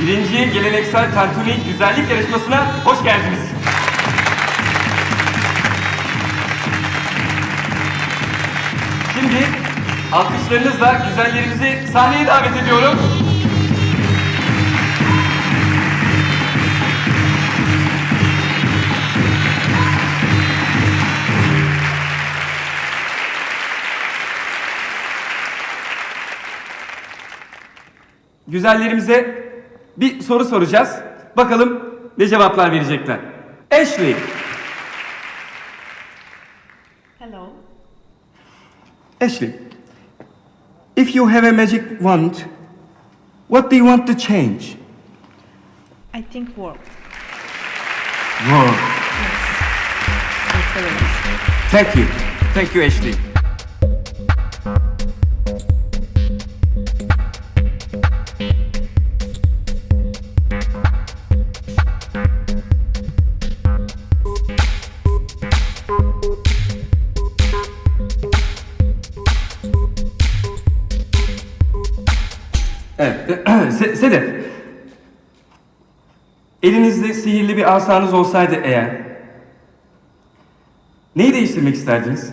Birinci geleneksel tantuni güzellik yarışmasına hoş geldiniz. Şimdi alkışlarınızla güzellerimizi sahneye davet ediyorum. Güzellerimize bir soru soracağız. Bakalım ne cevaplar verecekler. Ashley, Hello. Ashley, if you have a magic wand, what do you want to change? I think world. Very nice. Thank you. Thank you Ashley. Evet. Se- Sedef. Elinizde sihirli bir asanız olsaydı eğer Neyi değiştirmek isterdiniz?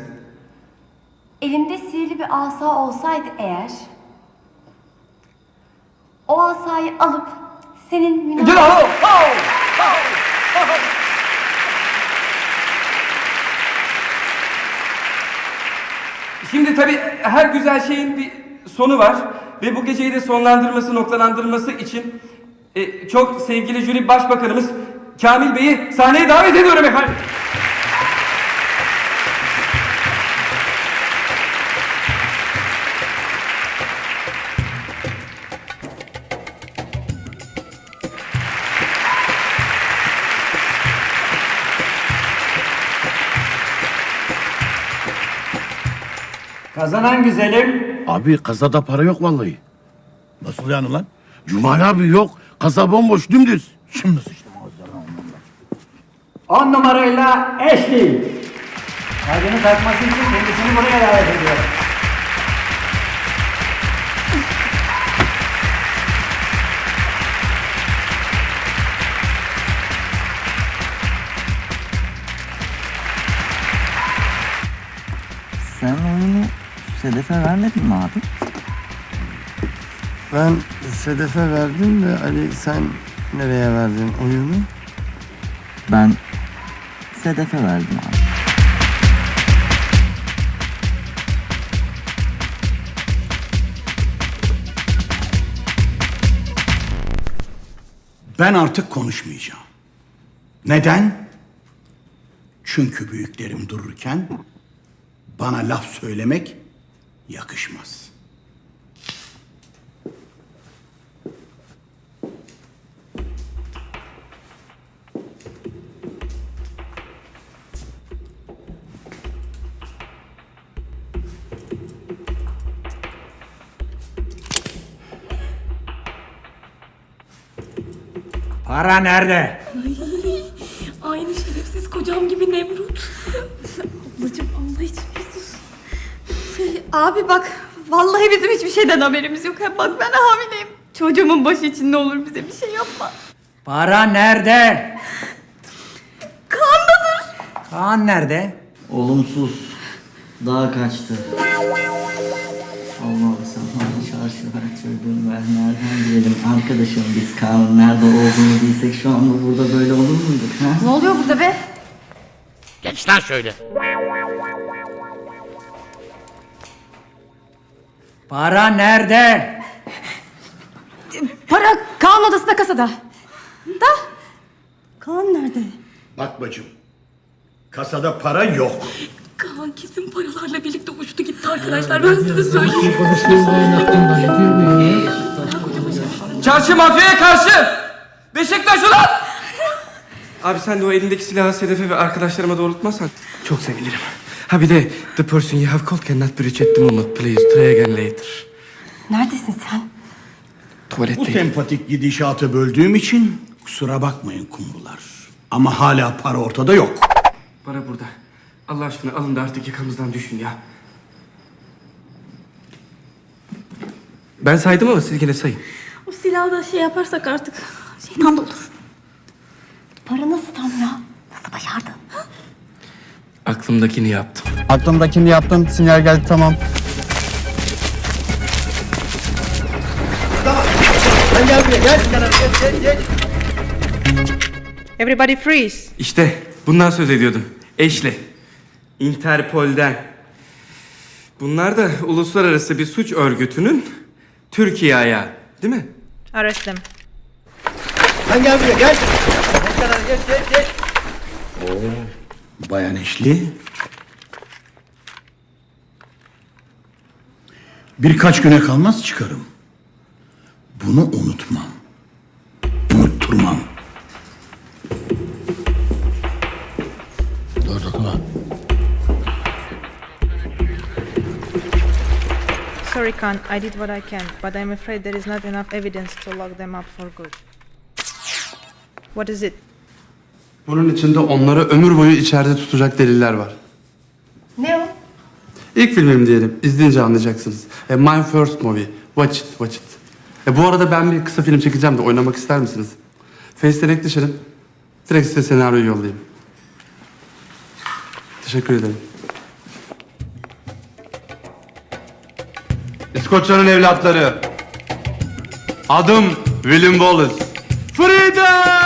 Elimde sihirli bir asa olsaydı eğer... O asayı alıp senin münasebet... Oh, oh. Şimdi tabii her güzel şeyin bir sonu var ve bu geceyi de sonlandırması, noktalandırması için e, çok sevgili jüri başbakanımız Kamil Bey'i sahneye davet ediyorum efendim. Kazanan güzelim. Abi kasada para yok vallahi. Nasıl yani lan? Cumali abi yok. Kasa bomboş dümdüz. Şimdi sıçtım ağzına. On numarayla Ashley. Kaydını takması için kendisini buraya davet ediyorum. Sedef'e vermedin mi abi? Ben Sedef'e verdim de Ali sen nereye verdin oyunu? Ben Sedef'e verdim abi. Ben artık konuşmayacağım. Neden? Çünkü büyüklerim dururken bana laf söylemek yakışmaz. Para nerede? Aynı şerefsiz kocam gibi Nemrut. Abi bak vallahi bizim hiçbir şeyden haberimiz yok. Bak ben hamileyim. Çocuğumun başı için ne olur bize bir şey yapma. Para nerede? Kaan'dadır. Kaan nerede? Olumsuz. Daha kaçtı. Allah'ım sen bana şarkı ver çocuğum ver. Nereden bilelim arkadaşım biz Kaan'ın nerede olduğunu bilsek şu anda burada böyle olur muyduk ha? Ne oluyor burada be? Geç lan şöyle. Para nerede? Para Kaan odasında kasada. Da. Kaan nerede? Bak bacım, kasada para yok. Kaan kesin paralarla birlikte uçtu gitti arkadaşlar. Ben size söyleyeyim. Çarşı mafyaya karşı! Beşiktaş ulan! Abi sen de o elindeki silahı Sedef'e ve arkadaşlarıma doğrultmazsan çok sevinirim. Ha bir de the person you have called cannot be reached at the moment. Please try again later. Neredesin sen? Bu Tuvaletteyim. sempatik gidişatı böldüğüm için kusura bakmayın kumrular. Ama hala para ortada yok. Para burada. Allah aşkına alın da artık yakamızdan düşün ya. Ben saydım ama siz yine sayın. Bu silahı da şey yaparsak artık şeytan da olur. Para nasıl tam ya? Nasıl başardın? Aklımdakini yaptım. Aklımdakini yaptım. Sinyal geldi tamam. Everybody freeze. İşte bundan söz ediyordum. Eşli. Interpol'den. Bunlar da uluslararası bir suç örgütünün Türkiye ayağı. Değil mi? Arrest them. Bayan Eşli. Birkaç güne kalmaz çıkarım. Bunu unutmam. Unutturmam. Dur dokunma. Sorry, Khan. I did what I can, but I'm afraid there is not enough evidence to lock them up for good. What is it? Bunun içinde onları ömür boyu içeride tutacak deliller var. Ne o? İlk filmim diyelim. İzleyince anlayacaksınız. E, My First Movie. Watch it, watch it. E, bu arada ben bir kısa film çekeceğim de oynamak ister misiniz? Face'ten ekleşelim. Direkt size senaryoyu yollayayım. Teşekkür ederim. İskoçya'nın evlatları. Adım William Wallace. Freedom!